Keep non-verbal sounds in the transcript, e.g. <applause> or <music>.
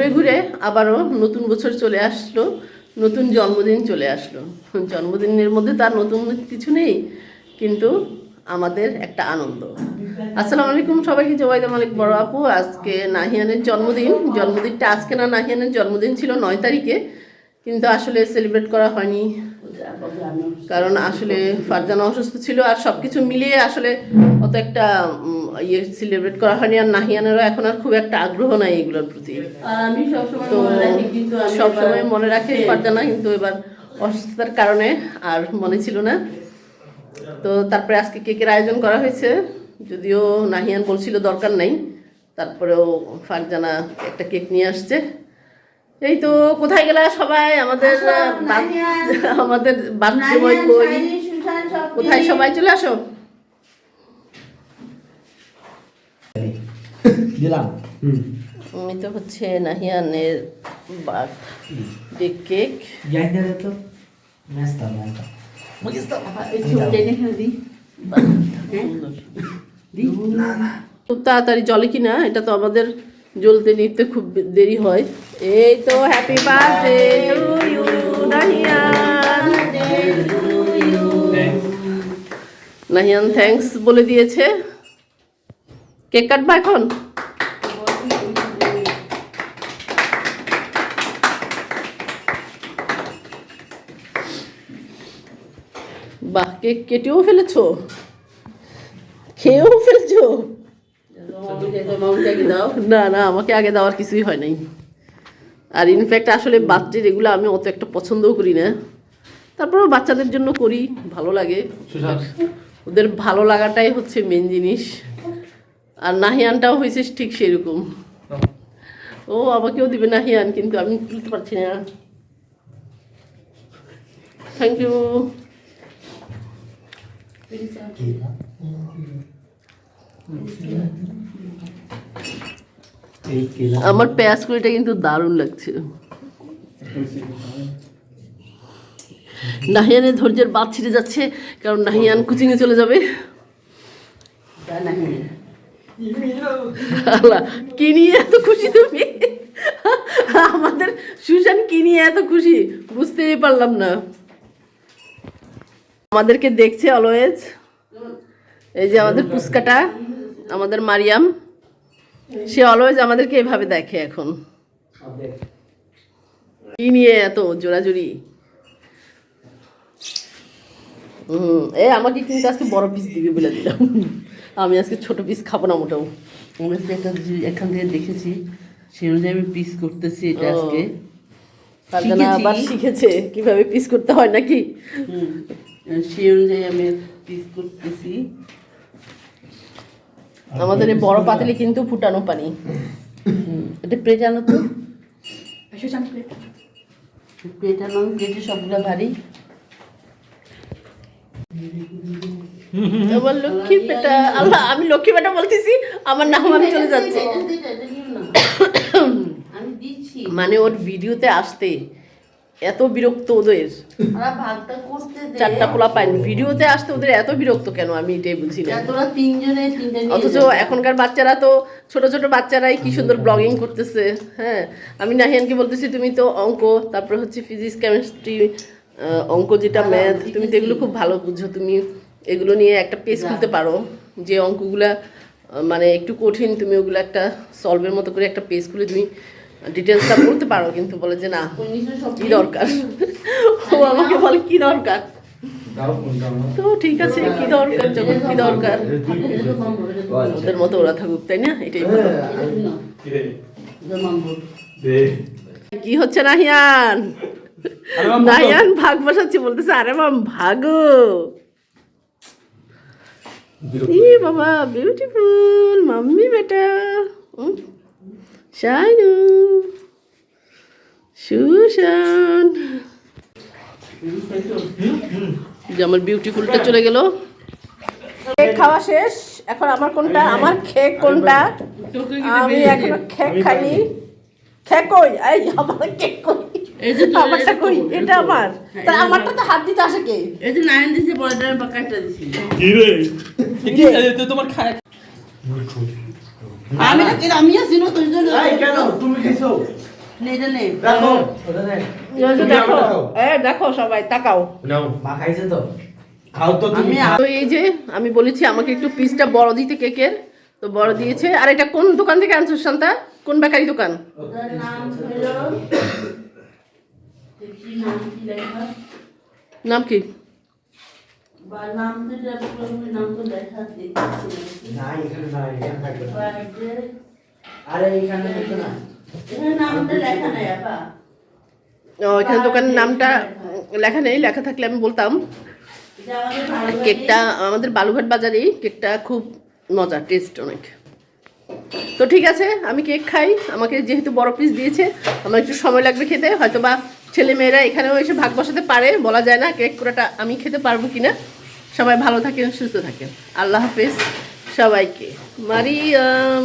ঘুরে ঘুরে আবারও নতুন বছর চলে আসলো, নতুন জন্মদিন চলে আসলো। জন্মদিনের মধ্যে তার নতুন কিছু নেই, কিন্তু আমাদের একটা আনন্দ। আসসালামু আলাইকুম সবাইকে, জবাইদা মালিক বড় আপু। আজকে নাহিয়ানের জন্মদিন। জন্মদিনটা আজকে না, নাহিয়ানের জন্মদিন ছিল নয় তারিখে, কিন্তু আসলে সেলিব্রেট করা হয়নি। কারণ আসলে ফারজানা অসুস্থ ছিল আর সব কিছু মিলিয়ে আসলে অত একটা ইয়ে সেলিব্রেট করা হয়নি আর নাহিয়ানেরও এখন আর খুব একটা আগ্রহ নাই এগুলোর প্রতি। আমি তো কিন্তু সবসময় মনে রাখে ফারজানা কিন্তু এবার অসুস্থতার কারণে আর মনে ছিল না। তো তারপরে আজকে কেকের আয়োজন করা হয়েছে যদিও নাহিয়ান বলছিল দরকার নাই। তারপরেও ফারজানা একটা কেক নিয়ে আসছে। এই তো কোথায় গেলা সবাই? আমাদের আমাদের কই? সব কোথায় সবাই চলে আসো? দিলাম। আমি তো হচ্ছে নাহিয়ানের বার্থডে কেক যাই তো নাস্তা নাস্তা। খুব তাড়াতাড়ি জলে কিনা এটা তো আমাদের জ্বলতে নিতে খুব দেরি হয়। এই তো happy birthday to you Nahian. Nahian thanks বলে দিয়েছে। কেক কাটবা এখন? বাহ কেক কেটেও ফেলেছো? খেয়েও ফেলছো। না না আমাকে আগে দেওয়ার কিছুই হয় নাই। আর ইনফ্যাক্ট আসলে বাচ্চাদের এগুলো আমি অত একটা পছন্দও করি না। তারপরেও বাচ্চাদের জন্য করি ভালো লাগে। ওদের ভালো লাগাটাই হচ্ছে মেন জিনিস। আর নাহিয়ানটাও হয়েছে ঠিক সেরকম। ও আমাকেও দিবে নাহিয়ান, কিন্তু আমি তুলতে পারছি না। থ্যাংক ইউ আমার পেঁয়াজ কুড়িটা কিন্তু দারুণ লাগছে। নাহিয়ানের ধৈর্যের বাদ ছিঁড়ে যাচ্ছে, কারণ নাহিয়ান কুচিংয়ে চলে যাবে। আল্লাহ, কি নিয়ে এত খুশি তুমি? আমাদের সুশান কি নিয়ে এত খুশি? বুঝতেই পারলাম না। আমাদেরকে দেখছে অলওয়েজ এই যে আমাদের পুচকাটা আমাদের মারিয়াম। সে অলওয়েজ আমাদেরকে এভাবে দেখে এখন। কি নিয়ে এত জোরাজুরি? হুম এ আমাকে কিন্তু আজকে বড় পিস দিবে বলে দিলাম। আমি আজকে ছোট পিস খাব না মোটেও। আমি আজকে একটা এখান থেকে দেখেছি সেই অনুযায়ী আমি পিস করতেছি এটা। আজকে। ফারজানা আবার শিখেছে কীভাবে পিস করতে হয় নাকি। সেই অনুযায়ী আমি পিস করতেছি। আমাদের এই বড় পাতিলে কিন্তু ফুটানো পানি। এটা প্লেট আনো তো। প্লেট আনো। প্লেটে সবগুলো ভারী। <laughs> আমার লক্ষ্মী বেটা আল্লাহ আমি লক্ষ্মী বেটা বলতেছি আমার নাম আমি চলে যাচ্ছে। <coughs> মানে ওর ভিডিওতে আসতে এত বিরক্ত ওদের। চারটা পোলা পাইনি ভিডিওতে আসতে ওদের এত বিরক্ত কেন? আমি এটাই বুঝি না। অথচ এখনকার বাচ্চারা তো ছোট ছোট বাচ্চারাই কি সুন্দর ব্লগিং করতেছে হ্যাঁ। আমি নাহিয়ানকে বলতেছি তুমি তো অঙ্ক তারপর হচ্ছে ফিজিক্স কেমিস্ট্রি অঙ্ক যেটা ম্যাথ তুমি তো এগুলো খুব ভালো বুঝো। তুমি এগুলো নিয়ে একটা পেজ খুলতে পারো যে অঙ্কগুলা মানে একটু কঠিন তুমি ওগুলো একটা সলভের মতো করে একটা পেজ খুলে তুমি ডিটেলসটা বলতে পারো কিন্তু বলে যে না কি দরকার? ও আমাকে বলে কি দরকার? তো ঠিক আছে কি দরকার যখন কি দরকার। ওদের মতো ওরা থাকুক তাই না? এটাই ভালো। কি হচ্ছে নাহিয়ান? নাহিয়ান ভাগ বসাচ্ছি বলতেছে আরে মাম ভাগো। ই বাবা বিউটিফুল মাম্মি বেটা শাইনু সুশান যে আমার বিউটিফুলটা চলে গেল। কেক খাওয়া শেষ। এখন আমার কোনটা? আমার খেক কোনটা? আমি এখনও খেক খাইনি। খেক কই? এই আমার কেক কই? আমারটা এটা কই? এটা আমার। তা আমারটা তো হাত দিতে আসে কে? এই যে নাইন দিছে পরেরটা আমি পাকা একটা দিছি। কি রে? কি তো তোমার খায় আমি না আমি আছি না তোর জন্য এই কেন? তুমি খেয়েছো? নে এটা নে দেখো। ওটা নে দেখো এ দেখো সবাই তাকাও। নাও। মা খাইছে তো। খাও তো তুমি। তো এই যে আমি বলেছি আমাকে একটু পিসটা বড় দিতে কেকের তো বড় দিয়েছে। আর এটা কোন দোকান থেকে আনছো শান্তা কোন বেকারি দোকান? নাম কি এখানে দোকানের নামটা লেখা নেই লেখা থাকলে আমি বলতাম। কেকটা আমাদের বালুঘাট বাজারেই কেকটা খুব মজা টেস্ট অনেক। তো ঠিক আছে আমি কেক খাই আমাকে যেহেতু বড় পিস দিয়েছে আমার একটু সময় লাগবে খেতে হয়তো বা ছেলে মেয়েরা এখানেও এসে ভাগ বসাতে পারে, বলা যায় না কেক কুড়াটা আমি খেতে পারব কিনা। সবাই ভালো থাকেন, সুস্থ থাকেন। আল্লাহ হাফেজ সবাইকে। মারিয়াম।